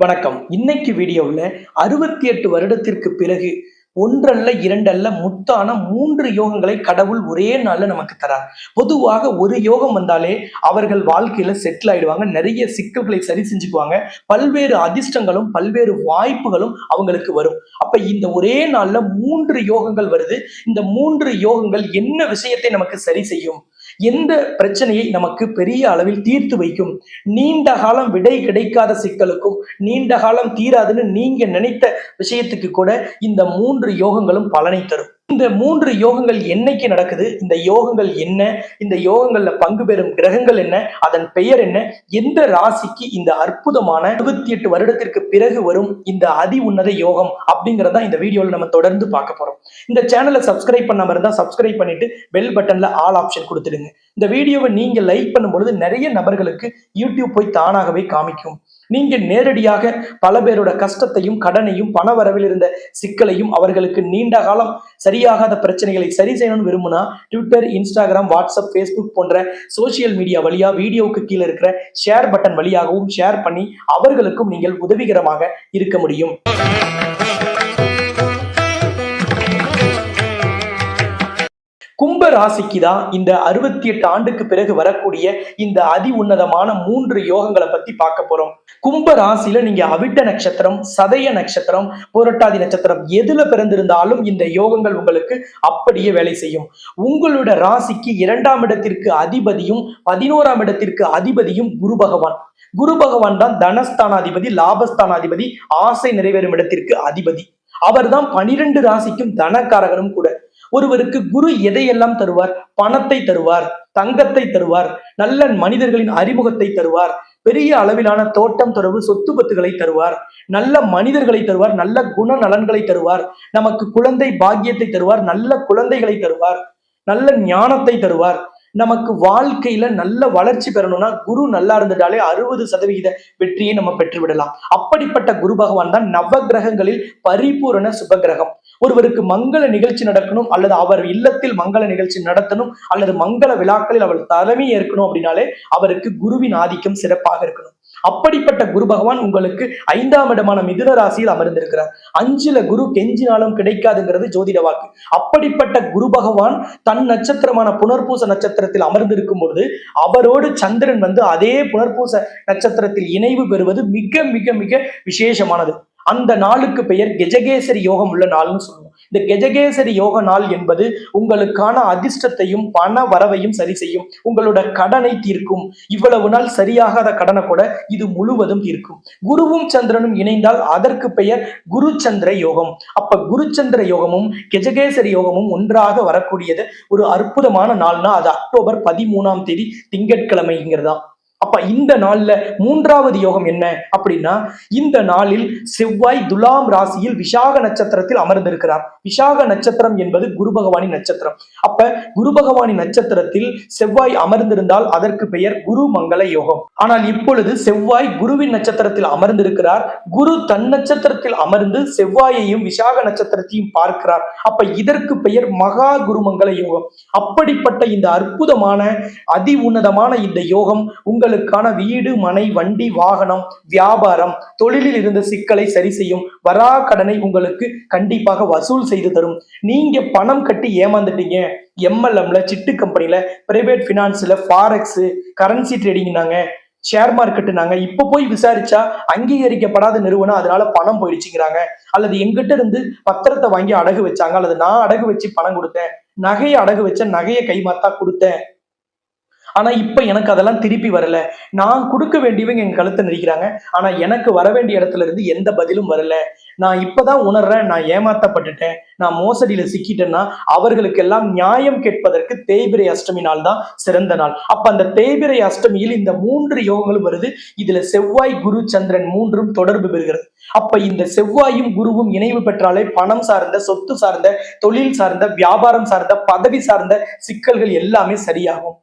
வணக்கம். இன்னைக்கு வீடியோவில் அறுபத்தி எட்டு வருடத்திற்கு பிறகு ஒன்றல்ல இரண்டல்ல முத்தான மூன்று யோகங்களை கடவுள் ஒரே நாள்ல நமக்கு தரார். பொதுவாக ஒரு யோகம் வந்தாலே அவர்கள் வாழ்க்கையில செட்டில் ஆயிடுவாங்க. நிறைய சிக்கல்களை சரி செஞ்சுக்குவாங்க. பல்வேறு அதிர்ஷ்டங்களும் பல்வேறு வாய்ப்புகளும் அவங்களுக்கு வரும். அப்ப இந்த ஒரே நாள்ல மூன்று யோகங்கள் வருது. இந்த மூன்று யோகங்கள் என்ன விஷயத்தை நமக்கு சரி செய்யும்? எந்த பிரச்சனையை நமக்கு பெரிய அளவில் தீர்த்து வைக்கும்? நீண்ட காலம் விடை கிடைக்காத சிக்கலுக்கும் நீண்ட காலம் தீராதுன்னு நீங்க நினைத்த விஷயத்துக்கு கூட இந்த மூன்று யோகங்களும் பலனை தரும். இந்த மூன்று யோகங்கள் என்னைக்கு நடக்குது? இந்த யோகங்கள் என்ன? இந்த யோகங்கள்ல பங்கு பெறும் கிரகங்கள் என்ன? அதன் பெயர் என்ன? எந்த ராசிக்கு இந்த அற்புதமான இருபத்தி எட்டு வருடத்திற்கு பிறகு வரும் இந்த அதி உன்னத யோகம் அப்படிங்கறத இந்த வீடியோல நம்ம தொடர்ந்து பார்க்க போறோம். இந்த சேனலை சப்ஸ்கிரைப் பண்ணாம இருந்தா சப்ஸ்கிரைப் பண்ணிட்டு பெல் பட்டன்ல ஆல் ஆப்ஷன் கொடுத்துடுங்க. இந்த வீடியோவை நீங்க லைக் பண்ணும்பொழுது நிறைய நபர்களுக்கு யூடியூப் போய் தானாகவே காமிக்கும். நீங்க நேரடியாக பல பேரோட கஷ்டத்தையும் கடனையும் பண வரவில் இருந்த சிக்கலையும் அவர்களுக்கு நீண்ட காலம் சரியாகாத பிரச்சனைகளை சரி செய்யணும்னு விரும்புனா ட்விட்டர் இன்ஸ்டாகிராம் வாட்ஸ்அப் ஃபேஸ்புக் போன்ற சோசியல் மீடியா வழியா வீடியோவுக்கு கீழே இருக்கிற ஷேர் பட்டன் வழியாகவும் ஷேர் பண்ணி அவர்களுக்கும் நீங்கள் உதவிகரமாக இருக்க முடியும். கும்ப ராசிக்கு தான் இந்த அறுபத்தி எட்டு ஆண்டுக்கு பிறகு வரக்கூடிய இந்த அதி உன்னதமான மூன்று யோகங்களை பத்தி பார்க்க போறோம். கும்ப ராசியில நீங்க அவிட்ட நட்சத்திரம் சதய நட்சத்திரம் புரட்டாதி நட்சத்திரம் எதுல பிறந்திருந்தாலும் இந்த யோகங்கள் உங்களுக்கு அப்படியே வேலை செய்யும். உங்களோட ராசிக்கு இரண்டாம் இடத்திற்கு அதிபதியும் பதினோராம் இடத்திற்கு அதிபதியும் குரு பகவான். குரு பகவான் தான் தனஸ்தானாதிபதி லாபஸ்தானாதிபதி ஆசை நிறைவேறும் இடத்திற்கு அதிபதி. அவர்தான் பனிரெண்டு ராசிக்கும் தனக்காரகனும் கூட. ஒருவருக்கு குரு எதையெல்லாம் தருவார்? பணத்தை தருவார் தங்கத்தை தருவார் நல்ல மனிதர்களின் அறிமுகத்தை தருவார் பெரிய அளவிலான தோட்டம் தொடர்பு சொத்து பத்துகளை தருவார் நல்ல மனிதர்களை தருவார் நல்ல குண நலன்களை தருவார் நமக்கு குழந்தை பாக்கியத்தை தருவார் நல்ல குழந்தைகளை தருவார் நல்ல ஞானத்தை தருவார் நமக்கு வாழ்க்கையில நல்ல வளர்ச்சி பெறணும்னா குரு நல்லா இருந்துட்டாலே அறுபது சதவிகித வெற்றியை நம்ம பெற்று விடலாம் அப்படிப்பட்ட குரு பகவான் தான் நவ கிரகங்களில் பரிபூரண சுபகிரகம். ஒருவருக்கு மங்கள நிகழ்ச்சி நடக்கணும் அல்லது அவர் இல்லத்தில் மங்கள நிகழ்ச்சி நடத்தணும் அல்லது மங்கள விழாக்களில் அவர் தலைமை ஏற்கணும் அப்படின்னாலே அவருக்கு குருவின் ஆதிக்கம் சிறப்பாக இருக்கணும். அப்படிப்பட்ட குரு பகவான் உங்களுக்கு ஐந்தாம் இடமான மிதுன ராசியில் அமர்ந்திருக்கிறார். அஞ்சுல குரு கெஞ்சினாலும் கிடைக்காதுங்கிறது ஜோதிட வாக்கு. அப்படிப்பட்ட குரு பகவான் தன் நட்சத்திரமான புனர்பூச நட்சத்திரத்தில் அமர்ந்திருக்கும் பொழுது அவரோடு சந்திரன் வந்து அதே புனர்பூச நட்சத்திரத்தில் இணைவு பெறுவது மிக மிக மிக விசேஷமானது. அந்த நாளுக்கு பெயர் கெஜகேசரி யோகம் உள்ள நாள்னு சொல்லுவோம். இந்த கெஜகேசரி யோக நாள் என்பது உங்களுக்கான அதிர்ஷ்டத்தையும் பண வரவையும் சரி செய்யும். உங்களோட கடனை தீர்க்கும். இவ்வளவு நாள் சரியாகாத கடனை கூட இது முழுவதும் தீர்க்கும். குருவும் சந்திரனும் இணைந்தால் அதற்கு பெயர் குரு சந்திர யோகம். அப்ப குருச்சந்திர யோகமும் கெஜகேசரி யோகமும் ஒன்றாக வரக்கூடியது ஒரு அற்புதமான நாள்னா அது அக்டோபர் பதிமூணாம் தேதி திங்கட்கிழமைங்கிறதா. அப்ப இந்த நாள்ல மூன்றாவது யோகம் என்ன அப்படின்னா இந்த நாளில் செவ்வாய் துலாம் ராசியில் விசாக நட்சத்திரத்தில் அமர்ந்திருக்கிறார். விசாக நட்சத்திரம் என்பது குரு பகவானின் நட்சத்திரம். அப்ப குரு பகவானின் நட்சத்திரத்தில் செவ்வாய் அமர்ந்திருந்தால் அதற்கு பெயர் குரு மங்கள யோகம். ஆனால் இப்பொழுது செவ்வாய் குருவின் நட்சத்திரத்தில் அமர்ந்திருக்கிறார். குரு தன் நட்சத்திரத்தில் அமர்ந்து செவ்வாயையும் விசாக நட்சத்திரத்தையும் பார்க்கிறார். அப்ப இதற்கு பெயர் மகா குருமங்கள யோகம். அப்படிப்பட்ட இந்த அற்புதமான அதி உன்னதமான இந்த யோகம் உங்கள் உங்களுக்கான வீடு மனை வண்டி வாகனம் வியாபாரம் தொழிலில் இருந்த சிக்கலை சரி செய்யும் வரா கடனை உங்களுக்கு கண்டிப்பாக வசூல் செய்து தரும். நீங்க பணம் கட்டி ஏமாந்துட்டீங்க. எம்எல்எம்ல சிட்டு கம்பெனில பிரைவேட் பினான்ஸ்ல ஃபாரெக்ஸ் கரன்சி ட்ரேடிங்னாங்க ஷேர் மார்க்கெட் நாங்க இப்ப போய் விசாரிச்சா அங்கீகரிக்கப்படாத நிறுவனம் அதனால பணம் போயிடுச்சுங்கிறாங்க. அல்லது எங்கிட்ட இருந்து பத்திரத்தை வாங்கி அடகு வச்சாங்க. அல்லது நான் அடகு வச்சு பணம் கொடுத்தேன். நகையை அடகு வச்ச நகையை கைமாத்தா கொடுத்தேன். ஆனா இப்ப எனக்கு அதெல்லாம் திருப்பி வரல. நான் கொடுக்க வேண்டியவங்க எங்க கழுத்தை நெரிக்கிறாங்க ஆனா எனக்கு வர வேண்டிய இடத்துல இருந்து எந்த பதிலும் வரல. நான் இப்பதான் உணர்றேன் நான் ஏமாத்தப்பட்டுட்டேன் நான் மோசடியில சிக்கிட்டேன்னா அவர்களுக்கெல்லாம் நியாயம் கேட்பதற்கு தேய்பிரை அஷ்டமி நாள் தான் சிறந்த நாள். அப்ப அந்த தேய்பிரை அஷ்டமியில் இந்த மூன்று யோகங்களும் வருது. இதுல செவ்வாய் குரு சந்திரன் மூன்றும் தொடர்பு பெறுகிறது. அப்ப இந்த செவ்வாயும் குருவும் இணைவு பெற்றாலே பணம் சார்ந்த சொத்து சார்ந்த தொழில் சார்ந்த வியாபாரம் சார்ந்த பதவி சார்ந்த சிக்கல்கள் எல்லாமே சரியாகும்.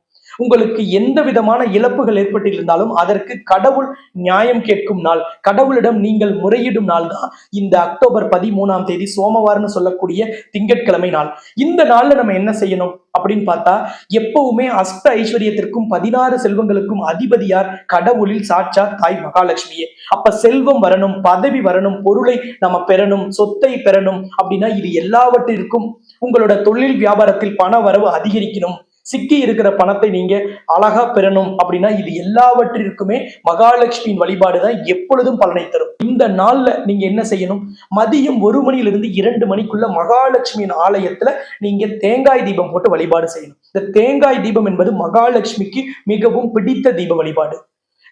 உங்களுக்கு எந்த விதமான இழப்புகள் ஏற்பட்டிருந்தாலும் அதற்கு கடவுள் நியாயம் கேட்கும் நாள். கடவுளிடம் நீங்கள் முறையிடும் நாள் தான் இந்த அக்டோபர் பதிமூணாம் தேதி சோமவாரம்னு சொல்லக்கூடிய திங்கட்கிழமை நாள். இந்த நாள்ல நம்ம என்ன செய்யணும் அப்படின்னு பார்த்தா எப்பவுமே அஷ்ட ஐஸ்வர்யத்திற்கும் பதினாறு செல்வங்களுக்கும் அதிபதியார் கடவுளில் சாட்சா தாய் மகாலட்சுமியே. அப்ப செல்வம் வரணும் பதவி வரணும் பொருளை நம்ம பெறணும் சொத்தை பெறணும் அப்படின்னா இது எல்லாவற்றிற்கும் உங்களோட தொழில் வியாபாரத்தில் பண வரவு அதிகரிக்கணும். சிக்கி இருக்கிற பணத்தை நீங்க அழகா பெறணும் அப்படின்னா இது எல்லாவற்றிற்குமே மகாலட்சுமியின் வழிபாடு தான் எப்பொழுதும் பலனை தரும். இந்த நாள்ல நீங்க என்ன செய்யணும்? மதியம் ஒரு மணியிலிருந்து இரண்டு மணிக்குள்ள மகாலட்சுமியின் ஆலயத்துல நீங்க தேங்காய் தீபம் போட்டு வழிபாடு செய்யணும். இந்த தேங்காய் தீபம் என்பது மகாலட்சுமிக்கு மிகவும் பிடித்த தீப வழிபாடு.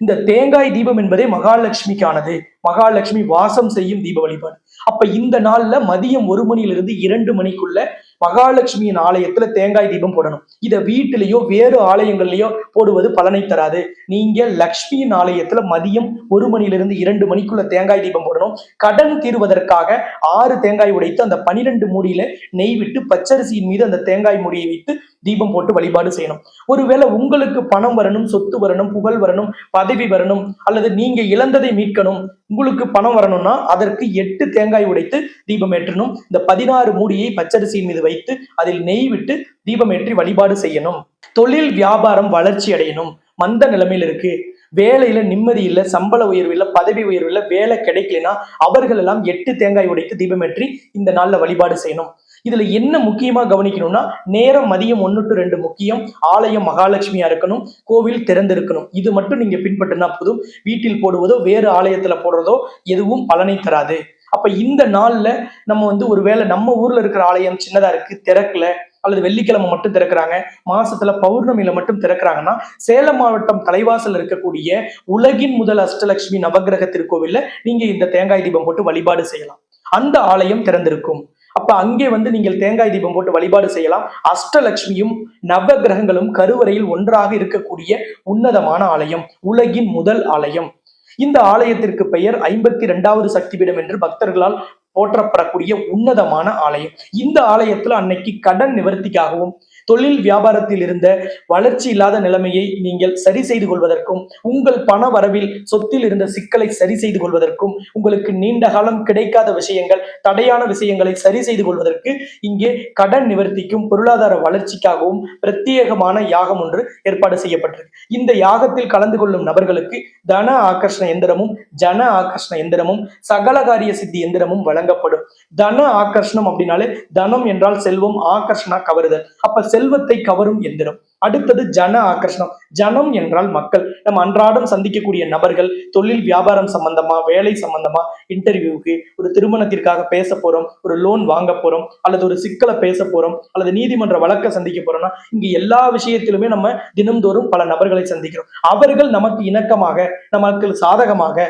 இந்த தேங்காய் தீபம் என்பதே மகாலட்சுமிக்கானது. மகாலட்சுமி வாசம் செய்யும் தீப வழிபாடு. அப்ப இந்த நாள்ல மதியம் ஒரு மணியிலிருந்து இரண்டு மணிக்குள்ள மகாலட்சுமியின் ஆலயத்துல தேங்காய் தீபம் போடணும். இதை வீட்டிலேயோ வேறு ஆலயங்கள்லயோ போடுவது பலனை தராது. நீங்க லக்ஷ்மியின் ஆலயத்துல மதியம் ஒரு மணியிலிருந்து இரண்டு மணிக்குள்ள தேங்காய் தீபம் போடணும். கடன் தீர்வதற்காக ஆறு தேங்காய் உடைத்து அந்த பனிரெண்டு மூடியில நெய் விட்டு பச்சரிசியின் மீது அந்த தேங்காய் மூடியை வைத்து தீபம் போட்டு வழிபாடு செய்யணும். ஒருவேளை உங்களுக்கு பணம் வரணும் சொத்து வரணும் புகழ் வரணும் பதவி வரணும் அல்லது நீங்க இழந்ததை மீட்கணும் உங்களுக்கு பணம் வரணும்னா அதற்கு எட்டு தேங்காய் உடைத்து தீபம் ஏற்றணும். இந்த பதினாறு மூடியை பச்சரிசியின் மீது வைத்து அதில் நெய் விட்டு தீபம் ஏற்றி வழிபாடு செய்யணும். தொழில் வியாபாரம் வளர்ச்சி அடையணும். மந்த நிலைமையில் இருக்கு. வேலையில நிம்மதி இல்லை சம்பள உயர்வு இல்லை பதவி உயர்வு இல்லை வேலை கிடைக்கலனா அவர்கள் எல்லாம் எட்டு தேங்காய் உடைத்து தீபம் ஏற்றி இந்த நாள்ல வழிபாடு செய்யணும். இதுல என்ன முக்கியமா கவனிக்கணும்னா நேரம் மதியம் ஒன்னு டு ரெண்டு முக்கியம். ஆலயம் மகாலட்சுமியா இருக்கணும். கோவில் திறந்திருக்கணும். இது மட்டும் நீங்க பின்பற்றினா போதும். வீட்டில் போடுவதோ வேறு ஆலயத்துல போடுறதோ எதுவும் பலனை தராது. அப்ப இந்த நாள்ல நம்ம வந்து ஒருவேளை நம்ம ஊர்ல இருக்கிற ஆலயம் சின்னதா இருக்கு திறக்கல அல்லது வெள்ளிக்கிழமை மட்டும் திறக்கிறாங்க மாசத்துல பௌர்ணமியில மட்டும் திறக்கிறாங்கன்னா சேலம் மாவட்டம் தலைவாசல் இருக்கக்கூடிய உலகின் முதல் அஷ்டலட்சுமி நவகிரக திருக்கோவில்ல நீங்க இந்த தேங்காய் தீபம் போட்டு வழிபாடு செய்யலாம். அந்த ஆலயம் திறந்திருக்கும். அப்ப அங்கே வந்து நீங்கள் தேங்காய் தீபம் போட்டு வழிபாடு செய்யலாம். அஷ்டலட்சுமியும் நவ கிரகங்களும் கருவறையில் ஒன்றாக இருக்கக்கூடிய உன்னதமான ஆலயம் உலகின் முதல் ஆலயம். இந்த ஆலயத்திற்கு பெயர் ஐம்பத்தி இரண்டாவது சக்திபீடம் என்று பக்தர்களால் போற்றப்படக்கூடிய உன்னதமான ஆலயம். இந்த ஆலயத்துல அன்னைக்கு கடன் நிவர்த்திக்காகவும் தொழில் வியாபாரத்தில் இருந்த வளர்ச்சி இல்லாத நிலைமையை நீங்கள் சரி செய்து கொள்வதற்கும் உங்கள் பண வரவில் சொத்தில் இருந்த சிக்கலை சரி செய்து கொள்வதற்கும் உங்களுக்கு நீண்ட காலம் கிடைக்காத விஷயங்கள் தடையான விஷயங்களை சரி செய்து கொள்வதற்கு இங்கே கடன் நிவர்த்திக்கும் பொருளாதார வளர்ச்சிக்காகவும் பிரத்யேகமான யாகம் ஒன்று ஏற்பாடு செய்யப்பட்டிருக்கு. இந்த யாகத்தில் கலந்து கொள்ளும் நபர்களுக்கு தன ஆகர்ஷண எந்திரமும் ஜன ஆகர்ஷண எந்திரமும் சகலகாரிய சித்தி எந்திரமும் வழங்கப்படும். தன ஆகர்ஷணம் அப்படின்னாலே தனம் என்றால் செல்வம் ஆகர்ஷணா கவருதல். அப்ப செல்வத்தை கவரும் எந்திரம். அடுத்தது ஜன ஆகர்ஷணம். ஜனம் என்றால் மக்கள். நம்ம அன்றாடம் சந்திக்கக்கூடிய நபர்கள் தொழில் வியாபாரம் சம்பந்தமா வேலை சம்பந்தமா இன்டர்வியூக்கு ஒரு திருமணத்திற்காக பேச போறோம் ஒரு லோன் வாங்க போறோம் அல்லது ஒரு சிக்கலை பேச போறோம் அல்லது நீதிமன்ற வழக்க சந்திக்க போறோம்னா இங்க எல்லா விஷயத்திலுமே நம்ம தினம்தோறும் பல நபர்களை சந்திக்கிறோம். அவர்கள் நமக்கு இணக்கமாக நமக்கு சாதகமாக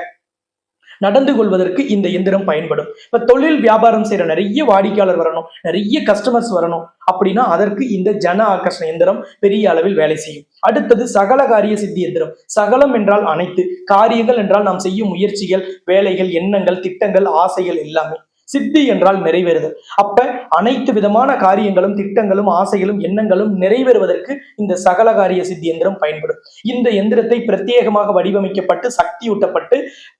நடந்து கொள்வதற்கு இந்த எந்திரம் பயன்படும். இப்ப தொழில் வியாபாரம் செய்யற நிறைய வாடிக்கையாளர் வரணும் நிறைய கஸ்டமர்ஸ் வரணும் அப்படின்னா அதற்கு இந்த ஜன ஆகர்ஷண எந்திரம் பெரிய அளவில் வேலை செய்யும். அடுத்தது சகல காரிய சித்தி எந்திரம். சகலம் என்றால் அனைத்து காரியங்கள் என்றால் நாம் செய்யும் முயற்சிகள் வேலைகள் எண்ணங்கள் திட்டங்கள் ஆசைகள் எல்லாமே. சித்தி என்றால் நிறைவேறுதல். அப்ப அனைத்து விதமான காரியங்களும் திட்டங்களும் ஆசைகளும் எண்ணங்களும் நிறைவேறுவதற்கு இந்த சகல காரிய சித்தி எந்திரம் பயன்படும். இந்த எந்திரத்தை பிரத்யேகமாக வடிவமைக்கப்பட்டு சக்தியூட்டப்பட்டு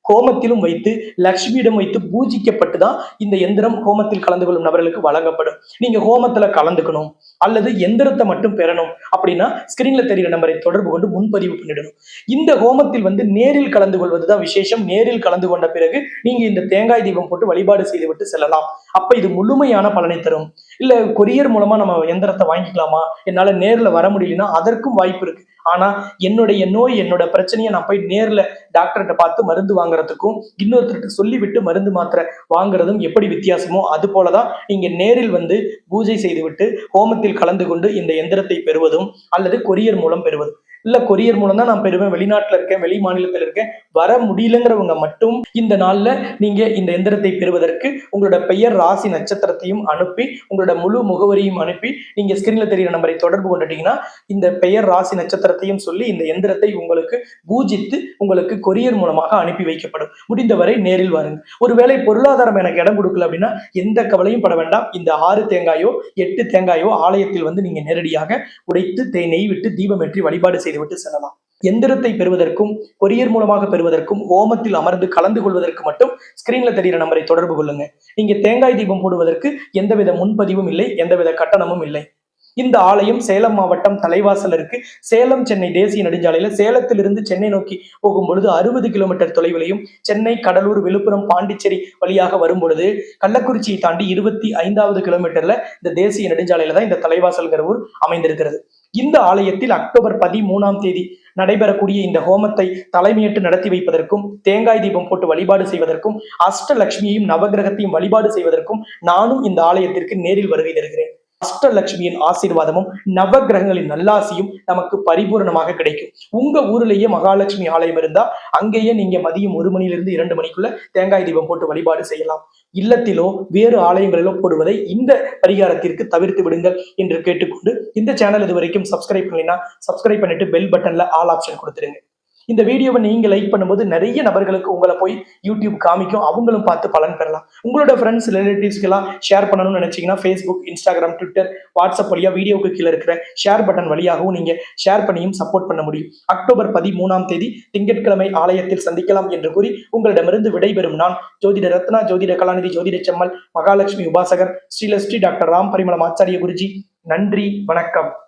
கோமத்திலும் வைத்து லக்ஷ்மியிடம் வைத்து பூஜிக்கப்பட்டு தான் இந்த எந்திரம் ஹோமத்தில் கலந்து கொள்ளும் நபர்களுக்கு வழங்கப்படும். நீங்க ஹோமத்துல கலந்துக்கணும் அல்லது எந்திரத்தை மட்டும் பெறணும் அப்படின்னா ஸ்கிரீன்ல தெரிகிற நம்பரை தொடர்பு கொண்டு முன்பதிவு பண்ணிடணும். இந்த ஹோமத்தில் வந்து நேரில் கலந்து கொள்வதுதான் விசேஷம். நேரில் கலந்து கொண்ட பிறகு நீங்க இந்த தேங்காய் தீபம் போட்டு வழிபாடு செய்துவிட்டு செல்லலாம். அப்ப இது முழுமையான பலனை தரும். இல்ல கொரியர் மூலமா நம்ம எந்திரத்தை வாங்கிக்கலாமா? என்னால நேர்ல வர முடியலன்னா அதற்கும் வாய்ப்பு இருக்கு. ஆனா என்னுடைய நோய் என்னோட பிரச்சனையை நான் போய் நேர்ல டாக்டர்கிட்ட பார்த்து மருந்து வாங்குறதுக்கும் இன்னொருத்தர்கிட்ட சொல்லிவிட்டு மருந்து மாத்திரை வாங்குறதும் எப்படி வித்தியாசமோ அது போலதான் நீங்க நேரில் வந்து பூஜை செய்துவிட்டு ஹோமத்தில் கலந்து கொண்டு இந்த எந்திரத்தை பெறுவதும் அல்லது கொரியர் மூலம் பெறுவதும். இல்ல கொரியர் மூலம் தான் நான் பெறுவேன். வெளிநாட்டுல இருக்கேன் வெளி மாநிலத்தில் இருக்கேன். வர முடியலங்கிறவங்க மட்டும் இந்த நாள்ல நீங்க இந்த எந்திரத்தை பெறுவதற்கு உங்களோட பெயர் ராசி நட்சத்திரத்தையும் அனுப்பி உங்களோட முழு முகவரியும் அனுப்பி நீங்க ஸ்கிரீன்ல தெரியிற நம்பரை தொடர்பு கொண்டுட்டீங்கன்னா இந்த பெயர் ராசி நட்சத்திரத்தையும் சொல்லி இந்த எந்திரத்தை உங்களுக்கு பூஜித்து உங்களுக்கு கொரியர் மூலமாக அனுப்பி வைக்கப்படும். முடிந்தவரை நேரில் வாருங்க. ஒருவேளை பொருளாதாரம் எனக்கு இடம் கொடுக்கல அப்படின்னா எந்த கவலையும் பட வேண்டாம். இந்த ஆறு தேங்காயோ எட்டு தேங்காயோ ஆலயத்தில் வந்து நீங்க நேரடியாக உடைத்து தே நெய் விட்டு தீபம் வெற்றி வழிபாடு செய்துவிட்டு செல்லலாம். எந்திரத்தை பெறுவதற்கும் கொரியர் மூலமாக பெறுவதற்கும் ஹோமத்தில் அமர்ந்து கலந்து கொள்வதற்கு மட்டும் ஸ்கிரீன்ல தெரிகிற நம்பரை தொடர்பு கொள்ளுங்க. நீங்க தேங்காய் தீபம் போடுவதற்கு எந்தவித முன்பதிவும் இல்லை எந்தவித கட்டணமும் இல்லை. இந்த ஆலயம் சேலம் மாவட்டம் தலைவாசல் இருக்கு சேலம் சென்னை தேசிய நெடுஞ்சாலையில சேலத்திலிருந்து சென்னை நோக்கி போகும் பொழுது அறுபது கிலோமீட்டர் தொலைவிலையும் சென்னை கடலூர் விழுப்புரம் பாண்டிச்சேரி வழியாக வரும் பொழுது கள்ளக்குறிச்சியை தாண்டி இருபத்தி ஐந்தாவது கிலோமீட்டர்ல இந்த தேசிய நெடுஞ்சாலையில தான் இந்த தலைவாசல்கிற ஊர் அமைந்திருக்கிறது. இந்த ஆலயத்தில் அக்டோபர் பதிமூணாம் தேதி நடைபெறக்கூடிய இந்த ஹோமத்தை தலைமையேற்று நடத்தி வைப்பதற்கும் தேங்காய் தீபம் போட்டு வழிபாடு செய்வதற்கும் அஷ்டலட்சுமியையும் நவகிரகத்தையும் வழிபாடு செய்வதற்கும் நானும் இந்த ஆலயத்திற்கு நேரில் வருகை தருகிறேன். அஷ்டலட்சுமியின் ஆசீர்வாதமும் நவகிரகங்களின் நல்லாசியும் நமக்கு பரிபூரணமாக கிடைக்கும். உங்க ஊர்லயே மகாலட்சுமி ஆலயம் இருந்தா அங்கேயே நீங்க மதியம் ஒரு மணியிலிருந்து இரண்டு மணிக்குள்ள தேங்காய் தீபம் போட்டு வழிபாடு செய்யலாம். இல்லத்திலோ வேறு ஆலயங்களிலோ போடுவதை இந்த பரிகாரத்திற்கு தவிர்த்து விடுங்கள் என்று கேட்டுக்கொண்டு இந்த சேனல் இது வரைக்கும் சப்ஸ்கிரைப் பண்ணினா சப்ஸ்கிரைப் பண்ணிட்டு பெல் பட்டன்ல ஆல் ஆப்ஷன் கொடுத்துருங்க. இந்த வீடியோவை நீங்க லைக் பண்ணும்போது நிறைய நபர்களுக்கு உங்களை போய் யூடியூப் காமிக்கும். அவங்களும் பார்த்து பலன் பெறலாம். உங்களோட ஃப்ரெண்ட்ஸ் ரிலேட்டிவ்ஸ்க்கெல்லாம் ஷேர் பண்ணணும்னு நினைச்சீங்கன்னா ஃபேஸ்புக் இன்ஸ்டாகிராம் ட்விட்டர் வாட்ஸ்அப் வழியா வீடியோவுக்கு கீழே இருக்கிற ஷேர் பட்டன் வழியாகவும் நீங்க ஷேர் பண்ணியும் சப்போர்ட் பண்ண முடியும். அக்டோபர் பதிமூணாம் தேதி திங்கட்கிழமை ஆலயத்தில் சந்திக்கலாம் என்று கூறி உங்களிடமிருந்து விடைபெறும் நான் ஜோதிட ரத்னா ஜோதிட கலாநிதி ஜோதிட செம்மல் மகாலட்சுமி உபாசகர் ஸ்ரீலஸ்ரீ டாக்டர் ராம் பரிமளம் ஆச்சாரிய குருஜி. நன்றி வணக்கம்.